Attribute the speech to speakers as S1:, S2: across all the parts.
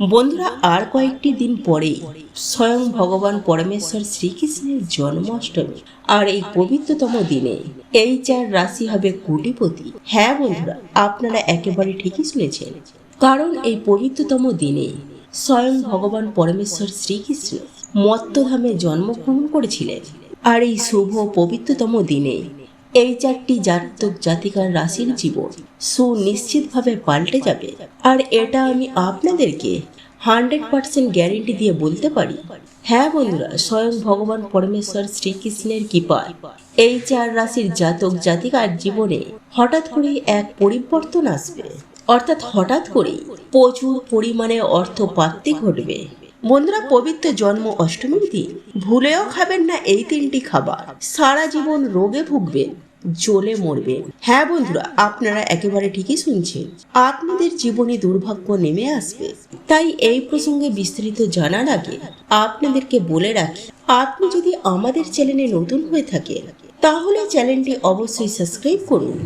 S1: বন্ধুরা, আর কয়েকটি দিন পরেই স্বয়ং ভগবান পরমেশ্বর শ্রীকৃষ্ণের জন্মাষ্টমী আর এই পবিত্রতম দিনে এই চার রাশি হবে কোটিপতি। হ্যাঁ বন্ধুরা, আপনারা একেবারে ঠিকই শুনেছেন। কারণ এই পবিত্রতম দিনে স্বয়ং ভগবান পরমেশ্বর শ্রীকৃষ্ণ মত্তধামে জন্মগ্রহণ করেছিলেন। আর এই শুভ পবিত্রতম দিনে এই চারটি জাতক জাতিকার রাশির জীবন সুনিশ্চিতভাবে পাল্টে যাবে। আর এটা আমি আপনাদেরকে হান্ড্রেড পার্সেন্ট গ্যারেন্টি দিয়ে বলতে পারি। হ্যাঁ বন্ধুরা, স্বয়ং ভগবান পরমেশ্বর শ্রীকৃষ্ণের কৃপায় এই চার রাশির জাতক জাতিকার জীবনে হঠাৎ করেই এক পরিবর্তন আসবে। অর্থাৎ হঠাৎ করেই প্রচুর পরিমাণে অর্থ প্রাপ্তি ঘটবে। বন্ধুরা পবিত্র জন্ম অষ্টমীর দিন ভুলেও খাবেন না এই তিনটি খাবার। সারা জীবন রোগে ভুগবেন জ্বলে মরবেন হ্যাঁ বন্ধুরা, আপনারা একেবারে ঠিকই শুনছেন। আপনাদের জীবনে দুর্ভাগ্য নেমে আসবে। তাই এই প্রসঙ্গে বিস্তারিত জানার আগে আপনাদেরকে বলে রাখি, আপনি যদি আমাদের চ্যানেলে নতুন হয়ে থাকেন, তাহলে চ্যানেলটি অবশ্যই সাবস্ক্রাইব করুন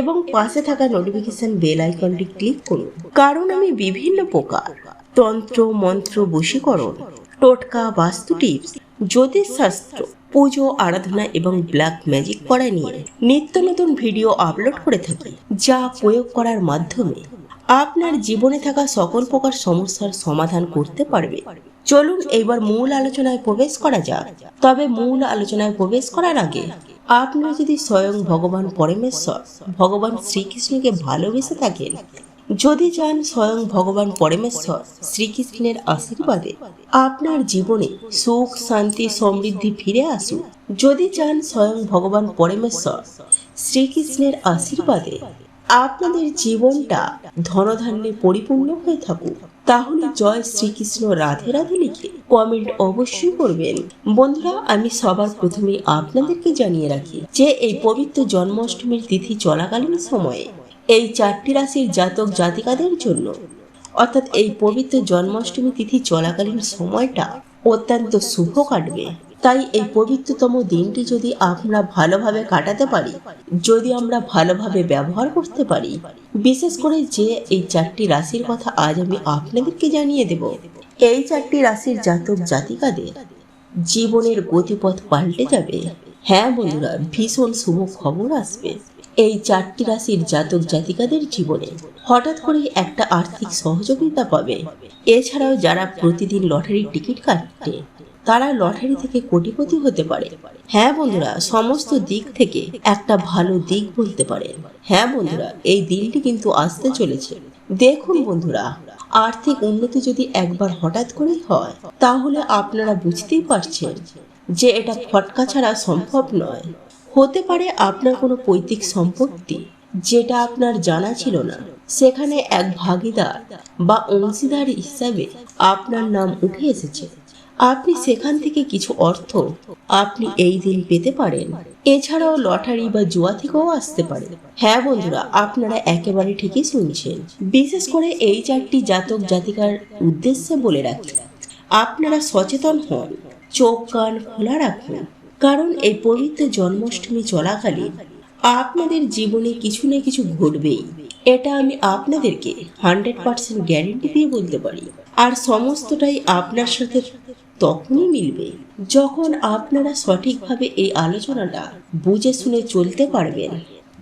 S1: এবং পাশে থাকা নোটিফিকেশন বেল আইকনটি ক্লিক করুন। কারণ আমি বিভিন্ন প্রকার তন্ত্র, মন্ত্র, বশীকরণ, টোটকা, বাস্তু টিপস জ্যোতিষশাস্ত্র পুজো, আরাধনা এবং ব্ল্যাক ম্যাজিক করা নিয়ে নিত্য নতুন ভিডিও আপলোড করে থাকি, যা প্রয়োগ করার মাধ্যমে আপনার জীবনে থাকা সকল প্রকার সমস্যার সমাধান করতে পারবে। চলুন এবার মূল আলোচনায় প্রবেশ করা যাক। তবে মূল আলোচনায় প্রবেশ করার আগে আপনি যদি স্বয়ং ভগবান পরমেশ্বর, ভগবান শ্রীকৃষ্ণকে ভালোবেসে থাকেন যদি চান স্বয়ং ভগবান পরমেশ্বর শ্রীকৃষ্ণের আশীর্বাদে আপনার জীবনে সুখ, শান্তি, সমৃদ্ধি ফিরে আসুক যদি চান স্বয়ং ভগবান পরমেশ্বর শ্রীকৃষ্ণের আশীর্বাদে আপনাদের জীবনটা ধনধান্যে পরিপূর্ণ হয়ে থাকুক, তাহলে জয় শ্রীকৃষ্ণ রাধে রাধে লিখে কমেন্ট অবশ্যই করবেন। বন্ধুরা, আমি সবার প্রথমে আপনাদেরকে জানিয়ে রাখি যে এই পবিত্র জন্মাষ্টমীর তিথি চলাকালীন সময়ে এই চারটি রাশির জাতক জাতিকাদের জন্য। অর্থাৎ এই পবিত্র জন্মাষ্টমী তিথি চলাকালীন সময়টা অত্যন্ত শুভ কাটবে। তাই এই পবিত্রতম দিনটি যদি আমরা ভালোভাবে কাটাতে পারি, যদি আমরা ভালোভাবে ব্যবহার করতে পারি, বিশেষ করে যে এই চারটি রাশির কথা আজ আমি আপনাদেরকে জানিয়ে দেব। এই চারটি রাশির জাতক জাতিকাদের জীবনের গতিপথ পাল্টে যাবে। হ্যাঁ বন্ধুরা, ভীষণ শুভ খবর আসবে। এই চারটি রাশির জাতক জাতিকাদের জীবনে হঠাৎ করে একটা আর্থিক সহযোগিতা পাবে। এছাড়াও যারা প্রতিদিন লটারির টিকিট কাটে তারা লটারি থেকে কোটিপতি হতে পারে। হ্যাঁ বন্ধুরা, সমস্ত দিক থেকে একটা ভালো দিক বলতে পারে। হ্যাঁ বন্ধুরা, এই দিনটি কিন্তু আসতে চলেছে। দেখুন বন্ধুরা, আর্থিক উন্নতি যদি একবার হঠাৎ করেই হয়, তাহলে আপনারা বুঝতেই পারছেন যে এটা ফটকা ছাড়া সম্ভব নয়। হতে পারে আপনার কোনো পৈতৃক সম্পত্তি, যেটা আপনার জানা ছিল না। সেখানে এক ভাগিদার বা অংশীদার হিসাবে আপনার নাম উঠে এসেছে। আপনি সেখান থেকে কিছু অর্থ আপনি এই দিন পেতে পারেন। এছাড়াও লটারি বা জুয়া থেকেও আসতে পারে। হ্যাঁ বন্ধুরা, আপনারা একেবারে ঠিকই শুনছেন। বিশেষ করে এই চারটি জাতক জাতিকার উদ্দেশ্যে বলে রাখি, আপনারা সচেতন হন, চোখ কান খোলা রাখুন কারণ এই পবিত্র জন্মাষ্টমী চলাকালীন আপনাদের জীবনে কিছু না কিছু ঘটবেই। এটা আমি আপনাদেরকে হান্ড্রেড পার্সেন্ট গ্যারেন্টি দিয়ে বলতে পারি। আর সমস্তটাই আপনার সাথে তখনই মিলবে যখন আপনারা সঠিকভাবে এই আলোচনাটা বুঝে শুনে চলতে পারবেন।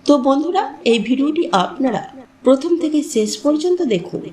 S1: তো বন্ধুরা, এই ভিডিওটি আপনারা প্রথম থেকে শেষ পর্যন্ত দেখুন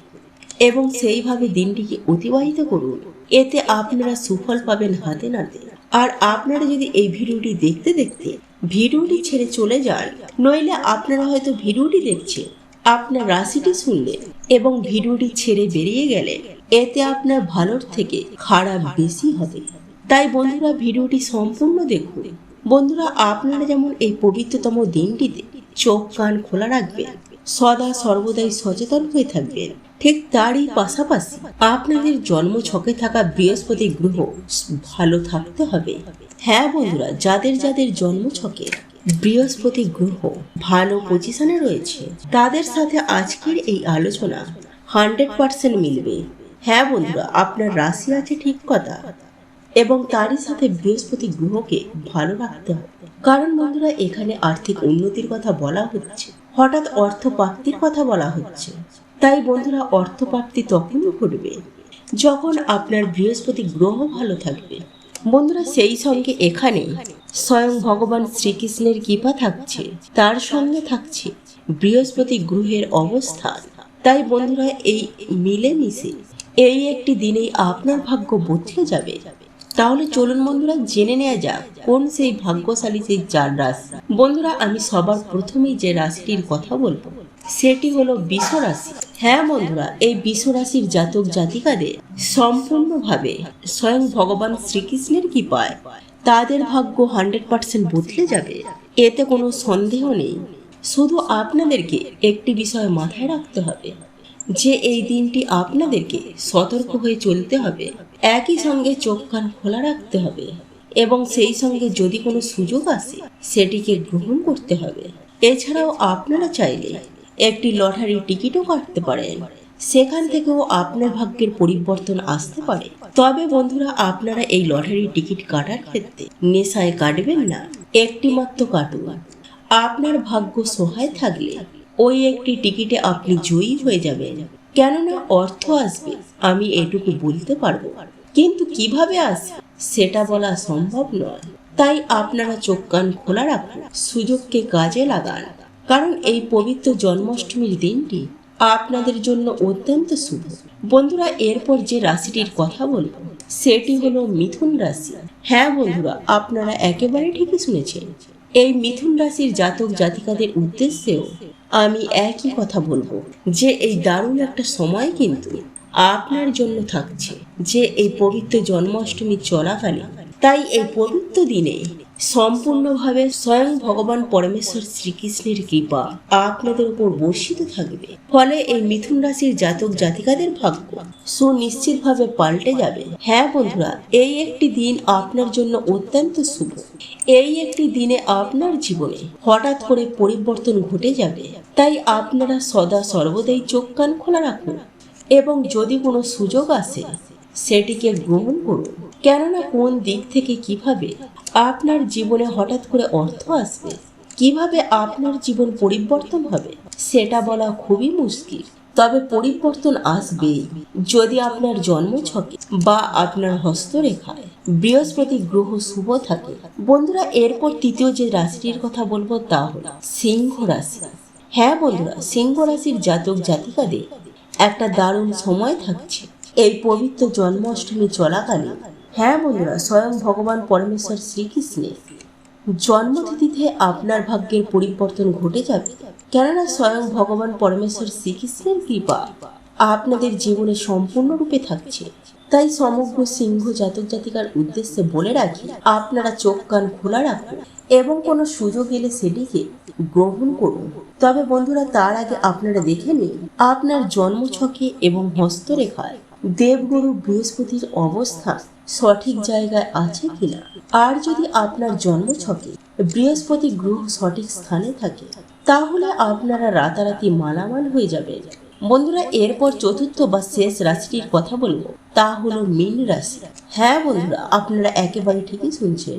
S1: এবং সেইভাবে দিনটিকে অতিবাহিত করুন। এতে আপনারা সুফল পাবেন হাতে নাতে। আর আপনারা যদি এই ভিডিওটি দেখতে দেখতে ভিডিওটি ছেড়ে চলে যান, নইলে আপনারা হয়তো ভিডিওটি দেখছেন আপনার রাশিটি শুনলেন এবং ভিডিওটি ছেড়ে বেরিয়ে গেলে এতে আপনার ভালোর থেকে খারাপ বেশি হবে। তাই বন্ধুরা ভিডিওটি সম্পূর্ণ দেখুন। বন্ধুরা আপনারা যেমন এই পবিত্রতম দিনটিতে চোখ কান খোলা রাখবেন সদা সর্বদাই সচেতন হয়ে থাকবেন। ঠিক তারই পাশাপাশি আপনাদের জন্ম ছকে থাকা বৃহস্পতি গ্রহ ভালো থাকতে হবে। হ্যাঁ বন্ধুরা, যাদের যাদের জন্ম ছকে বৃহস্পতি গ্রহ ভালো পজিশনে রয়েছে, তাদের সাথে আজকের এই আলোচনা হান্ড্রেড পার্সেন্ট মিলবে। হ্যাঁ বন্ধুরা, আপনার রাশি আছে ঠিক কথা, এবং তারই সাথে বৃহস্পতি গ্রহকে ভালো রাখতে হবে। কারণ বন্ধুরা, এখানে আর্থিক উন্নতির কথা বলা হচ্ছে। হঠাৎ অর্থ প্রাপ্তির কথা বলা হচ্ছে। তাই বন্ধুরা, অর্থপ্রাপ্তি তখনই ঘটবে। যখন আপনার বৃহস্পতি গ্রহ ভালো থাকবে। বন্ধুরা, সেই সঙ্গে এখানে স্বয়ং ভগবান শ্রীকৃষ্ণের কৃপা থাকছে। তার সঙ্গে থাকছে বৃহস্পতি গ্রহের অবস্থান তাই বন্ধুরা, এই মিলেমিশে এই একটি দিনেই আপনার ভাগ্য বদলে যাবে। তাহলে চলুন বন্ধুরা, জেনে নেওয়া যাক কোন সেই ভাগ্যশালী সেই চার রাশি। বন্ধুরা, আমি সবার প্রথমেই যে রাশিটির কথা বলব, সেটি হলো বিষ রাশি। হ্যাঁ বন্ধুরা, এই বিষ রাশির জাতক জাতিকাদের সম্পূর্ণভাবে স্বয়ং ভগবান শ্রীকৃষ্ণের কৃপায় তাদের ভাগ্য হান্ড্রেড পার্সেন্ট বদলে যাবে। এতে কোনো সন্দেহ নেই। শুধু আপনাদেরকে একটি বিষয় মাথায় রাখতে হবে, যে এই দিনটি আপনাদেরকে সতর্ক হয়ে চলতে হবে। একই সঙ্গে চোখ কান খোলা রাখতে হবে এবং সেই সঙ্গে যদি কোনো সুযোগ আসে, সেটিকে গ্রহণ করতে হবে। এছাড়াও আপনারা চাইলে একটি লটারি টিকিটও কাটতে পারেন। সেখান থেকেও আপনার ভাগ্যের পরিবর্তন আসতে পারে। তবে বন্ধুরা, আপনারা এই লটারি টিকিট কাটার ক্ষেত্রে নেশায় কাটবেন না একটি মাত্র কাটুন। আপনার ভাগ্য সহায় থাকলে ওই একটি টিকিটে আপনি জয়ী হয়ে যাবেন। কেননা অর্থ আসবে, আমি এটুকু বলতে পারব। কিন্তু কীভাবে আসবে, সেটা বলা সম্ভব নয়। তাই আপনারা চোখ কান খোলা রাখুন, সুযোগকে কাজে লাগান। কারণ এই পবিত্র জন্মাষ্টমীর দিনটি আপনাদের জন্য অত্যন্ত শুভ। বন্ধুরা, এরপর যে রাশিটির কথা বলব, সেটি হলো মিথুন রাশি। হ্যাঁ বন্ধুরা, আপনারা একেবারে ঠিকই শুনেছেন। এই মিথুন রাশির জাতক জাতিকাদের উদ্দেশ্যেও আমি একই কথা বলব যে এই দারুণ একটা সময় কিন্তু আপনার জন্য থাকছে যে এই পবিত্র জন্মাষ্টমী চলাকালীন তাই এই পবিত্র দিনে সম্পূর্ণভাবে স্বয়ং ভগবান পরমেশ্বর শ্রীকৃষ্ণের কৃপা আপনাদের উপর বর্ষিত থাকবে। ফলে এই মিথুন রাশির জাতক জাতিকাদের ভাগ্য সুনিশ্চিতভাবে পাল্টে যাবে। হ্যাঁ বন্ধুরা, এই একটি দিন আপনার জন্য অত্যন্ত শুভ। এই একটি দিনে আপনার জীবনে হঠাৎ করে পরিবর্তন ঘটে যাবে। তাই আপনারা সদা সর্বদাই চোখ কান খোলা রাখুন এবং যদি কোনো সুযোগ আসে, সেটিকে গ্রহণ করুন। কেননা কোন দিক থেকে কীভাবে আপনার জীবনে হঠাৎ করে অর্থ আসবে, কীভাবে আপনার জীবন পরিবর্তন হবে, সেটা বলা খুবই মুশকিল। তবে পরিবর্তন আসবেই যদি আপনার জন্ম ছকে বা আপনার হস্তরেখায়। বৃহস্পতি গ্রহ শুভ থাকে। বন্ধুরা, এরপর তৃতীয় যে রাশিটির কথা বলব তা হল সিংহ রাশি। হ্যাঁ বন্ধুরা, সিংহ রাশির জাতক জাতিকাদের একটা দারুণ সময় থাকছে। এই পবিত্র জন্মাষ্টমী চলাকালীন হ্যাঁ বন্ধুরা, স্বয়ং ভগবান পরমেশ্বর শ্রীকৃষ্ণের জন্মতিথিতে আপনার ভাগ্যের পরিবর্তন ঘটে যাবে। কেননা স্বয়ং ভগবান পরমেশ্বর শ্রীকৃষ্ণের কৃপা আপনাদের জীবনে সম্পূর্ণরূপে থাকছে। তাই সমগ্র সিংহ জাতক জাতিকার উদ্দেশ্যে বলে রাখি, আপনারা চোখ কান খোলা রাখুন এবং কোনো সুযোগ এলে সেটিকে গ্রহণ করুন। তবে বন্ধুরা, তার আগে আপনারা দেখে নিন, আপনার জন্মছকে এবং হস্তরেখায় দেবগুরু বৃহস্পতির অবস্থান সঠিক জায়গায় আছে কিনা? আর যদি আপনার জন্মছকে বৃহস্পতি গ্রহ সঠিক স্থানে থাকে, তাহলে আপনারা রাতারাতি মালামাল হয়ে যাবে বন্ধুরা, এরপর চতুর্থ বা শেষ রাশিটির কথা বলব। তা হলো মীন রাশি। হ্যাঁ বন্ধুরা, আপনারা একেবারে ঠিকই শুনছেন।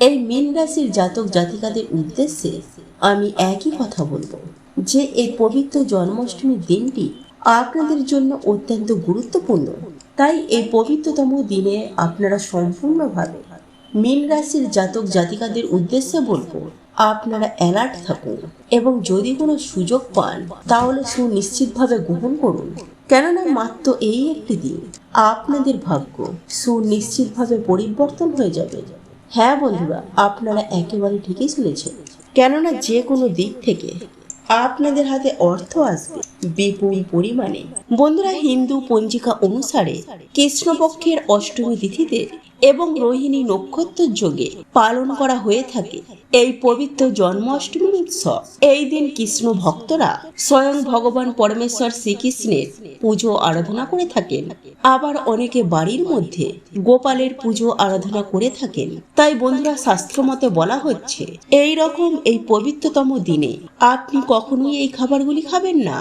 S1: এই মীন রাশির জাতক জাতিকাদের উদ্দেশ্যে আমি একই কথা বলব যে, এই পবিত্র জন্মাষ্টমীর দিনটি আপনাদের জন্য অত্যন্ত গুরুত্বপূর্ণ। তাই এই পবিত্রতম দিনে আপনারা সম্পূর্ণভাবে মীন রাশির জাতক জাতিকাদের উদ্দেশ্যে বলব, আপনারা অ্যালার্ট থাকুন এবং যদি কোনো সুযোগ পান, তাহলে সুনিশ্চিতভাবে গ্রহণ করুন। কেননা মাত্র এই একটি দিন আপনাদের ভাগ্য সুনিশ্চিতভাবে পরিবর্তন হয়ে যাবে। হ্যাঁ বন্ধুরা, আপনারা একেবারে ঠিকই শুনেছেন কেননা যে কোনো দিক থেকে আপনাদের হাতে অর্থ আসবে। বিপুল পরিমাণে। বন্ধুরা হিন্দু পঞ্জিকা অনুসারে কৃষ্ণপক্ষের অষ্টমী তিথিতে এবং রোহিণী নক্ষত্র যোগে পালন করা হয়ে থাকে এই পবিত্র জন্মাষ্টমী উৎসব। এই দিন কৃষ্ণ ভক্তরা স্বয়ং ভগবান পরমেশ্বর শ্রীকৃষ্ণের পুজো আরাধনা করে থাকেন। আবার অনেকে বাড়ির মধ্যে গোপালের পুজো আরাধনা করে থাকেন। তাই বন্ধুরা, শাস্ত্র মতে বলা হচ্ছে এই রকম এই পবিত্রতম দিনে আপনি কখনোই এই খাবারগুলি খাবেন না।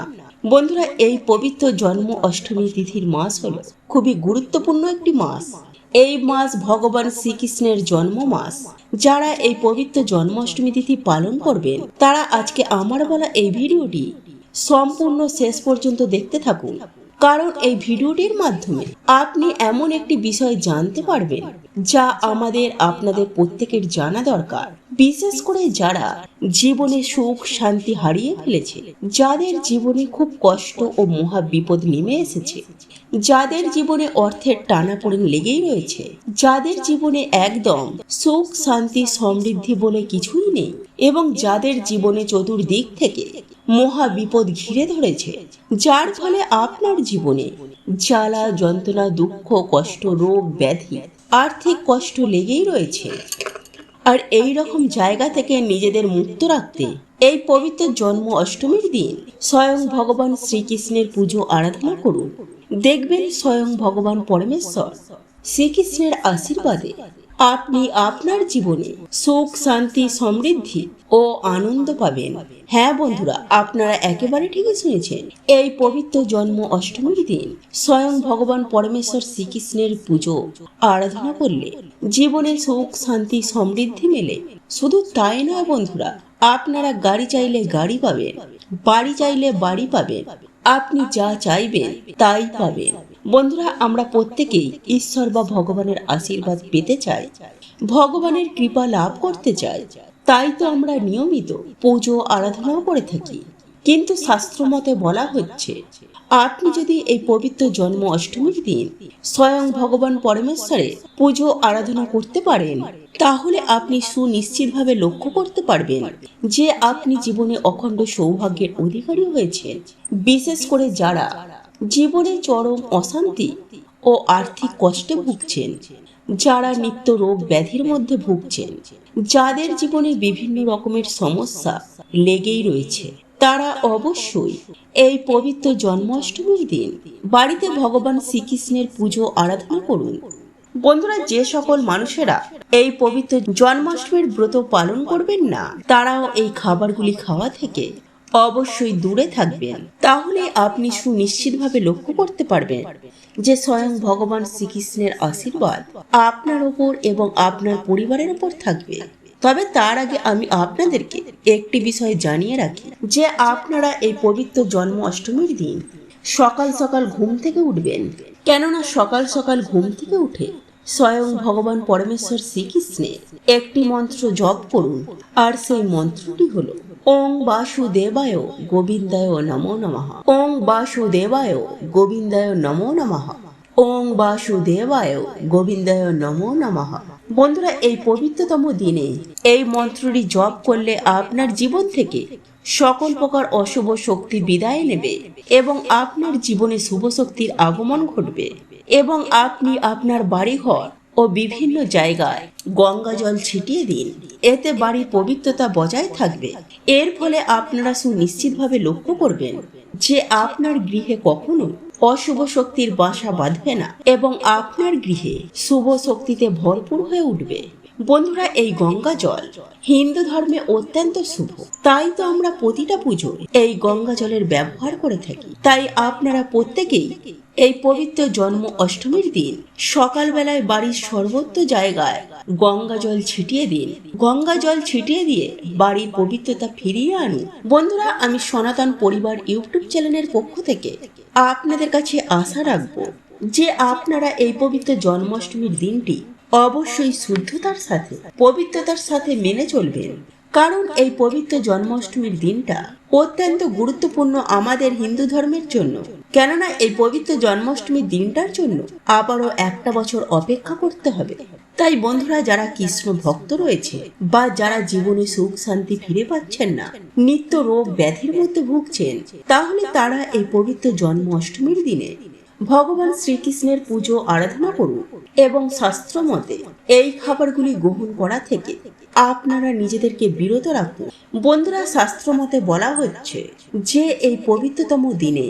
S1: বন্ধুরা, এই পবিত্র জন্ম অষ্টমী তিথির মাস হলো খুবই গুরুত্বপূর্ণ একটি মাস। এই মাস ভগবান শ্রীকৃষ্ণের জন্ম মাস যারা এই পবিত্র জন্মাষ্টমী তিথি পালন করবেন, তারা আজকে আমার বলা এই ভিডিওটি সম্পূর্ণ শেষ পর্যন্ত দেখতে থাকুন। কারণ এই ভিডিওটির মাধ্যমে আপনি এমন একটি বিষয় জানতে পারবেন যা আমাদের আপনাদের প্রত্যেকের জানা দরকার। বিশেষ করে যারা জীবনে সুখ, শান্তি হারিয়ে ফেলেছে, যাদের জীবনে খুব কষ্ট ও মহা বিপদ নেমে এসেছে, যাদের জীবনে অর্থের টানাপোড়েন লেগেই রয়েছে, যাদের জীবনে একদম সুখ, শান্তি সমৃদ্ধি বলে কিছুই নেই, এবং যাদের জীবনে চতুর্দিক থেকে মহা বিপদ ঘিরে ধরেছে, যার ফলে আপনার জীবনে জ্বালা, যন্ত্রণা, দুঃখ, কষ্ট, রোগ, ব্যাধি, আর্থিক কষ্ট লেগেই রয়েছে। আর এই রকম জায়গা থেকে নিজেদের মুক্ত রাখতে এই পবিত্র জন্ম অষ্টমীর দিন স্বয়ং ভগবান শ্রীকৃষ্ণের পুজো আরাধনা করুন। দেখবেন স্বয়ং ভগবান পরমেশ্বর শ্রীকৃষ্ণের আশীর্বাদে আপনি আপনার জীবনে সুখ, শান্তি, সমৃদ্ধি ও আনন্দ পাবেন। হ্যাঁ বন্ধুরা, আপনারা একেবারে ঠিকই শুনেছেন। এই পবিত্র জন্ম অষ্টমীর দিন স্বয়ং ভগবান পরমেশ্বর শ্রীকৃষ্ণের পুজো। আরাধনা করলে জীবনে সুখ, শান্তি, সমৃদ্ধি মেলে। শুধু তাই নয় বন্ধুরা, আপনারা গাড়ি চাইলে গাড়ি পাবেন, বাড়ি চাইলে বাড়ি পাবেন। আপনি যা চাইবেন তাই পাবেন। বন্ধুরা, আমরা প্রত্যেকেই ঈশ্বর বা ভগবানের আশীর্বাদ পেতে চাই, ভগবানের কৃপা লাভ করতে চাই। তাই তো আমরা নিয়মিত পুজো, আরাধনাও করে থাকি। কিন্তু শাস্ত্র মতে বলা হচ্ছে, আপনি যদি এই পবিত্র জন্ম অষ্টমীর দিন স্বয়ং ভগবান পরমেশ্বরে পুজো, আরাধনা করতে পারেন, তাহলে আপনি সুনিশ্চিতভাবে লক্ষ্য করতে পারবেন যে আপনি জীবনে অখণ্ড সৌভাগ্যের অধিকারী হয়েছেন। বিশেষ করে যারা জীবনে চরম অশান্তি ও আর্থিক কষ্টে ভুগছেন, যারা নিত্য রোগ ব্যাধির মধ্যে ভুগছেন, যাদের জীবনে বিভিন্ন রকমের সমস্যা লেগেই রয়েছে। তারা অবশ্যই এই পবিত্র জন্মাষ্টমীর দিন বাড়িতে ভগবান শ্রীকৃষ্ণের পুজো আরাধনা করুন। বন্ধুরা, যে সকল মানুষেরা এই পবিত্র জন্মাষ্টমীর ব্রত পালন করবেন না, তারাও এই খাবারগুলি খাওয়া থেকে অবশ্যই দূরে থাকবেন। তাহলে আপনি সুনিশ্চিতভাবে লক্ষ্য করতে পারবেন যে স্বয়ং ভগবান শ্রীকৃষ্ণের আশীর্বাদ আপনার ওপর এবং আপনার পরিবারের ওপর থাকবে। তবে তার আগে আমি আপনাদেরকে একটি বিষয় জানিয়ে রাখি, যে আপনারা এই পবিত্র জন্ম অষ্টমীর দিন সকাল সকাল ঘুম থেকে উঠবেন। কেননা সকাল সকাল ঘুম থেকে উঠে স্বয়ং ভগবান পরমেশ্বর শ্রীকৃষ্ণের একটি মন্ত্র জপ করুন। আর সেই মন্ত্রটি হলো, ওং বাসুদেবায় গোবিন্দায় নমো নমঃ। ওং বাসুদেবায় গোবিন্দায় নমো নমঃ। ওং বাসুদেবায় গোবিন্দায় নমো নমঃ। বন্ধুরা, এই পবিত্রতম দিনে এই মন্ত্রটি জপ করলে আপনার জীবন থেকে সকল প্রকার অশুভ শক্তি বিদায় নেবে এবং আপনার জীবনে শুভ শক্তির আগমন ঘটবে। এবং আপনি আপনার বাড়িঘর ও বিভিন্ন জায়গায় গঙ্গা জল ছিটিয়ে দিন। এতে বাড়ির পবিত্রতা বজায় থাকবে। এর ফলে আপনারা সুনিশ্চিতভাবে লক্ষ্য করবেন যে আপনার গৃহে কখনো অশুভ শক্তির বাসা বাঁধবে না এবং আপনার গৃহে শুভ শক্তিতে ভরপুর হয়ে উঠবে। বন্ধুরা, এই গঙ্গা জল হিন্দু ধর্মে অত্যন্ত শুভ। তাই তো আমরা প্রতিটা পুজো এই গঙ্গা জলের ব্যবহার করে থাকি। তাই আপনারা প্রত্যেকেই এই পবিত্র জন্ম অষ্টমীর দিন সকালবেলায় বাড়ির সর্বত্র জায়গায় গঙ্গা জল ছিটিয়ে দিন। গঙ্গা জল ছিটিয়ে দিয়ে বাড়ির পবিত্রতা ফিরিয়ে আনুন। বন্ধুরা, আমি সনাতন পরিবার ইউটিউব চ্যানেলের পক্ষ থেকে আপনাদের কাছে আশা রাখব যে আপনারা এই পবিত্র জন্মাষ্টমীর দিনটি অবশ্যই শুদ্ধতার সাথে, পবিত্রতার সাথে মেনে চলবেন। কারণ এই পবিত্র জন্মাষ্টমীর দিনটা অত্যন্ত গুরুত্বপূর্ণ আমাদের হিন্দু ধর্মের জন্য। কেননা এই পবিত্র জন্মাষ্টমীর দিনটার জন্য আবারও একটা বছর অপেক্ষা করতে হবে। তাই বন্ধুরা, যারা কৃষ্ণ ভক্ত রয়েছে বা যারা জীবনে সুখ শান্তি ফিরে পাচ্ছেন না, নিত্য রোগ ব্যাধির মধ্যে ভুগছেন, তাহলে তারা এই পবিত্র জন্মাষ্টমীর দিনে ভগবান শ্রীকৃষ্ণের পুজো, আরাধনা করুন এবং শাস্ত্র মতে এই খাবারগুলি গ্রহণ করা থেকে আপনারা নিজেদেরকে বিরত রাখুন। বন্ধুরা, শাস্ত্র মতে বলা হচ্ছে যে এই পবিত্রতম দিনে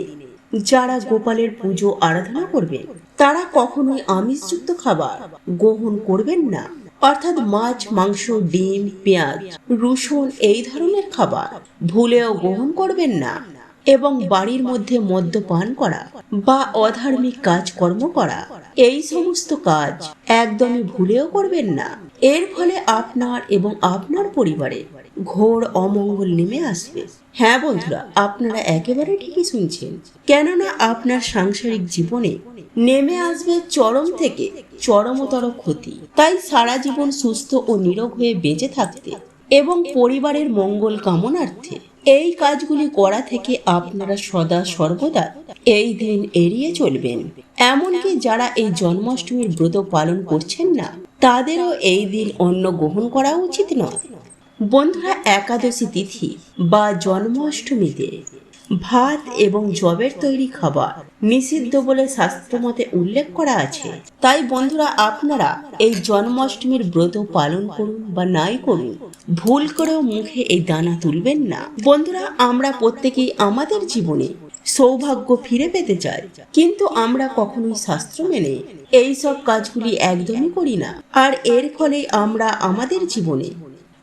S1: যারা গোপালের পুজো, আরাধনা করবেন, তারা কখনোই আমিষযুক্ত খাবার গ্রহণ করবেন না। অর্থাৎ মাছ, মাংস, ডিম, পেঁয়াজ, রসুন এই ধরনের খাবার ভুলেও গ্রহণ করবেন না। এবং বাড়ির মধ্যে মদ্যপান করা বা অধার্মিক কাজকর্ম করা। এই সমস্ত কাজ একদমই ভুলেও করবেন না। এর ফলে আপনার এবং আপনার পরিবারে ঘোর অমঙ্গল নেমে আসবে। হ্যাঁ বন্ধুরা, আপনারা একেবারে ঠিকই শুনছেন। কেননা আপনার সাংসারিক জীবনে নেমে আসবে চরম থেকে চরমতর ক্ষতি। তাই সারা জীবন সুস্থ ও নিরোগ হয়ে বেঁচে থাকতে এবং পরিবারের মঙ্গল কামনার্থে এই কাজগুলি করা থেকে আপনারা সদা সর্বদা এই দিন এড়িয়ে চলবেন। এমনকি যারা এই জন্মাষ্টমীর ব্রত পালন করছেন না, তাদেরও এই দিন অন্য গ্রহণ করা উচিত নয়। বন্ধুরা, একাদশী তিথি বা জন্মাষ্টমীতে ভাত এবং জবের তৈরি খাবার। নিষিদ্ধ বলে শাস্ত্রমতে উল্লেখ করা আছে। তাই বন্ধুরা, আপনারা এই জন্মাষ্টমীর ব্রত পালন করুন বা নাই করুন, ভুল করেও মুখে এই দানা তুলবেন না। বন্ধুরা, আমরা প্রত্যেকেই আমাদের জীবনে সৌভাগ্য ফিরে পেতে চাই, কিন্তু আমরা কখনোই শাস্ত্র মেনে এই সব কাজগুলি একদমই করি না। আর এর ফলে আমরা আমাদের জীবনে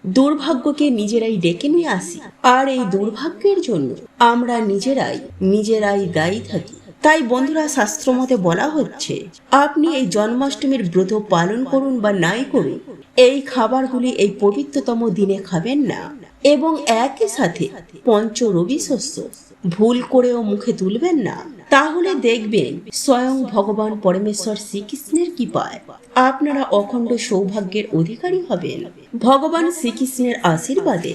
S1: দুর্ভাগ্যকে নিজেরাই ডেকে নিয়ে আসি। আর এই দুর্ভাগ্যের জন্য আমরা নিজেরাই নিজেরাই দায়ী থাকি। তাই বন্ধুরা শাস্ত্রমতে বলা হচ্ছে, আপনি এই জন্মাষ্টমীর ব্রত পালন করুন বা নাই করুন, এই খাবারগুলি এই পবিত্রতম দিনে খাবেন না। এবং একই সাথে পঞ্চ রবি শস্য ভুল করেও মুখে তুলবেন না। তাহলে দেখবেন স্বয়ং ভগবান পরমেশ্বর শ্রীকৃষ্ণের কৃপায় আপনারা অখণ্ড সৌভাগ্যের অধিকারী হবেন। ভগবান শ্রীকৃষ্ণের আশীর্বাদে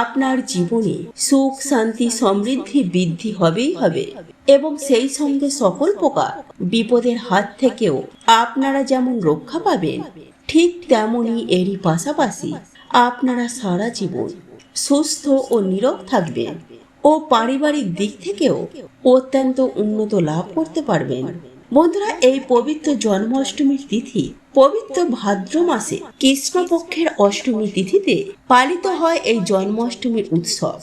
S1: আপনার জীবনে সুখ, শান্তি, সমৃদ্ধি বৃদ্ধি হবেই হবে এবং সেই সঙ্গে সকল প্রকার বিপদের হাত থেকেও আপনারা যেমন রক্ষা পাবেন, ঠিক তেমনই এরই পাশাপাশি আপনারা সারা জীবন সুস্থ ও নীরব থাকবেন। ও পারিবারিক দিক থেকেও অত্যন্ত উন্নত লাভ করতে পারবেন। বন্ধুরা, এই পবিত্র জন্মাষ্টমীর তিথি, পবিত্র ভাদ্র মাসে কৃষ্ণপক্ষের অষ্টমী তিথিতে পালিত হয় এই জন্মাষ্টমীর উৎসব।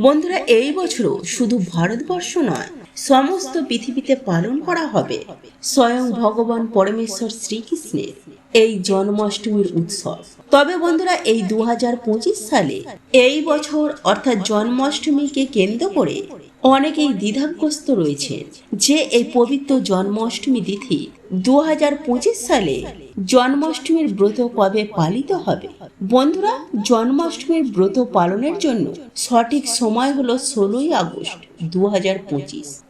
S1: বন্ধুরা, এই বছরও শুধু ভারতবর্ষ নয়, সমস্ত পৃথিবীতে পালন করা হবে। স্বয়ং ভগবান পরমেশ্বর শ্রীকৃষ্ণের এই জন্মাষ্টমীর উৎসব। তবে বন্ধুরা, এই দু হাজার পঁচিশ সালে এই বছর অর্থাৎ জন্মাষ্টমীকে কেন্দ্র করে অনেকেই দ্বিধাগ্রস্ত রয়েছে যে এই পবিত্র জন্মাষ্টমী তিথি দু হাজার পঁচিশ সালে জন্মাষ্টমীর ব্রত কবে পালিত হবে? বন্ধুরা, জন্মাষ্টমীর ব্রত পালনের জন্য সঠিক সময় হলো ষোলোই আগস্ট দু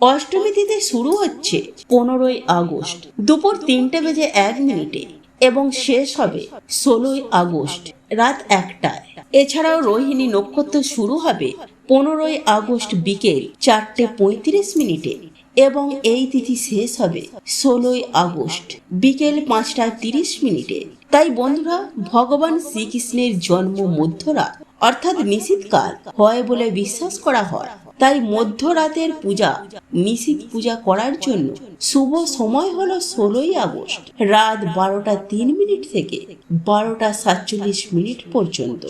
S1: অষ্টমী তিথি শুরু হচ্ছে পনেরোই আগস্ট দুপুর তিনটে বেজে এক মিনিটে। এবং শেষ হবে ষোলোই আগস্ট, রাত একটায়। এছাড়াও রোহিণী নক্ষত্র শুরু হবে পনেরোই আগস্ট বিকেল চারটে পঁয়ত্রিশ মিনিটে এবং এই তিথি শেষ হবে ষোলোই আগস্ট বিকেল পাঁচটা তিরিশ মিনিটে। তাই বন্ধুরা, ভগবান শ্রীকৃষ্ণের জন্ম মধ্যরাত, অর্থাৎ নিশীতকাল হয় বলে বিশ্বাস করা হয়। তাই মধ্যরাতের পূজা নিশীত পূজা করার জন্য শুভ সময় হলো ষোলোই আগস্ট, রাত বারোটা তিন মিনিট থেকে বারোটা সাতচল্লিশ মিনিট পর্যন্ত।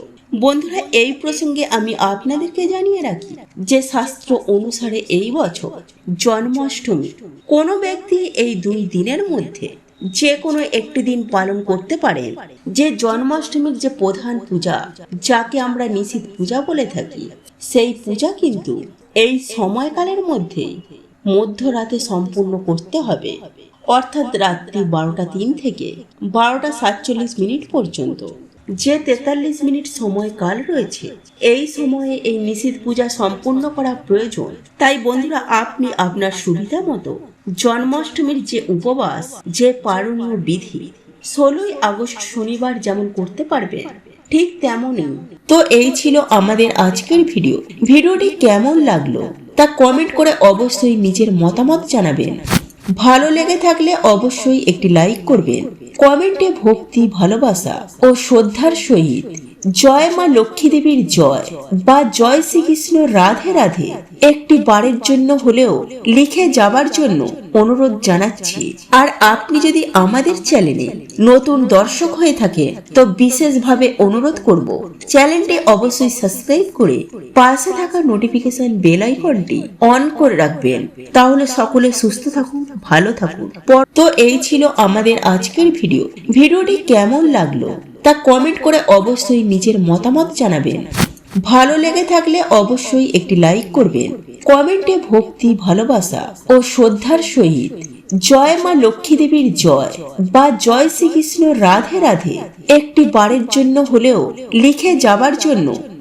S1: বন্ধুরা, এই প্রসঙ্গে আমি আপনাদেরকে জানিয়ে রাখি যে শাস্ত্র অনুসারে এই বছর জন্মাষ্টমী, কোনো ব্যক্তি এই দুই দিনের মধ্যে যে কোনো একটি দিন পালন করতে পারেন যে জন্মাষ্টমীর যে প্রধান পূজা, যাকে আমরা নিশীত পূজা বলে থাকি, সেই পূজা কিন্তু এই সময়কালের মধ্যেই মধ্যরাতে সম্পূর্ণ করতে হবে। অর্থাৎ রাত্রি বারোটা তিন থেকে বারোটা সাতচল্লিশ মিনিট পর্যন্ত। যে তেতাল্লিশ মিনিট সময়কাল রয়েছে, এই সময়ে এই নিষিদ্ধ পূজা সম্পূর্ণ করা প্রয়োজন। তাই বন্ধুরা, আপনি আপনার সুবিধা মতো জন্মাষ্টমীর যে উপবাস, যে পালনীয় বিধি, ষোলোই আগস্ট শনিবার যেমন করতে পারবেন ঠিক তেমনই। তো এই ছিল আমাদের আজকের ভিডিও। ভিডিওটি কেমন লাগল তা কমেন্ট করে অবশ্যই নিজের মতামত জানাবেন। ভালো লেগে থাকলে অবশ্যই একটি লাইক করবেন। কমেন্টে ভক্তি, ভালোবাসা ও শ্রদ্ধার সহিত জয় মা লক্ষ্মী দেবীর জয় বা জয় শ্রীকৃষ্ণ রাধে রাধে একটি বারের জন্য হলেও লিখে যাবার জন্য অনুরোধ জানাচ্ছি। আর আপনি যদি আমাদের চ্যানেলে নতুন দর্শক হয়ে থাকে তো বিশেষভাবে অনুরোধ করব, চ্যানেলটি অবশ্যই সাবস্ক্রাইব করে পাশে থাকা নোটিফিকেশন বেল আইকনটি অন করে রাখবেন। তাহলে সকলে সুস্থ থাকুন, ভালো থাকুন। তো এই ছিল আমাদের আজকের ভিডিও ভিডিওটি কেমন লাগল? তা কমেন্ট করে অবশ্যই নিজের মতামত জানাবেন। ভালো লেগে থাকলে অবশ্যই একটি লাইক করবেন। কমেন্টে ভক্তি, ভালোবাসা ও শ্রদ্ধার সহিত জয় মা লক্ষ্মী দেবীর জয় বা জয় শ্রীকৃষ্ণ রাধে রাধে একটি বারের জন্য হলেও লিখে যাবার জন্য